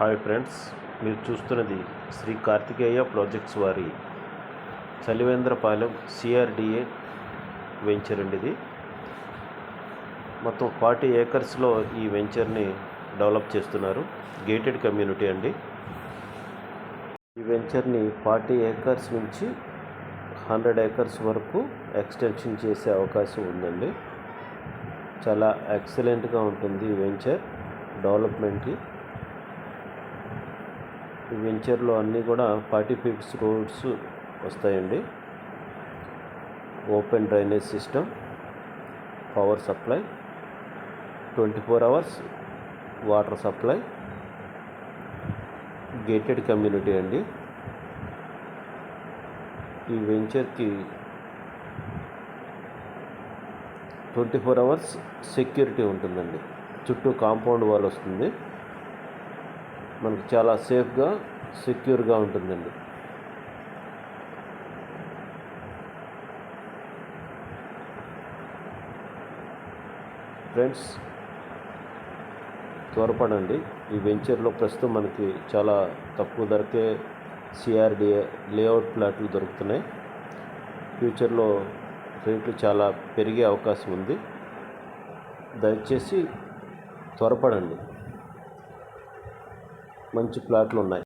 Hi friends మీరు చూస్తున్నది Shri Karthikeya projects వారి చలివేంద్రపాలెం సిఆర్డిఏ వెంచర్ అండి ఇది. మొత్తం ఫార్టీ ఏకర్స్లో ఈ వెంచర్ని డెవలప్ చేస్తున్నారు. గేటెడ్ కమ్యూనిటీ అండి. ఈ వెంచర్ని ఫార్టీ ఏకర్స్ నుంచి హండ్రెడ్ ఏకర్స్ వరకు ఎక్స్టెన్షన్ చేసే అవకాశం ఉందండి. చాలా ఎక్సలెంట్గా ఉంటుంది ఈ వెంచర్ డెవలప్మెంట్కి. వెంచర్లో అన్నీ కూడా ఫార్టీ ఫీట్స్ రోడ్స్ వస్తాయండి. Open drainage system power supply twenty four hours water supply gated community అండి. ఈ వెంచర్కి ట్వంటీ ఫోర్ అవర్స్ సెక్యూరిటీ ఉంటుందండి. చుట్టూ కాంపౌండ్ వాల్ వస్తుంది. మనకు చాలా సేఫ్గా సెక్యూర్గా ఉంటుందండి. ఫ్రెండ్స్ త్వరపడండి. ఈ వెంచర్లో ప్రస్తుతం మనకి చాలా తక్కువ ధరకే సిఆర్డిఏ లేఅవుట్ ప్లాట్లు దొరుకుతున్నాయి. ఫ్యూచర్లో రేట్లు చాలా పెరిగే అవకాశం ఉంది. దయచేసి త్వరపడండి. మంచి ప్లాట్లు ఉన్నాయి.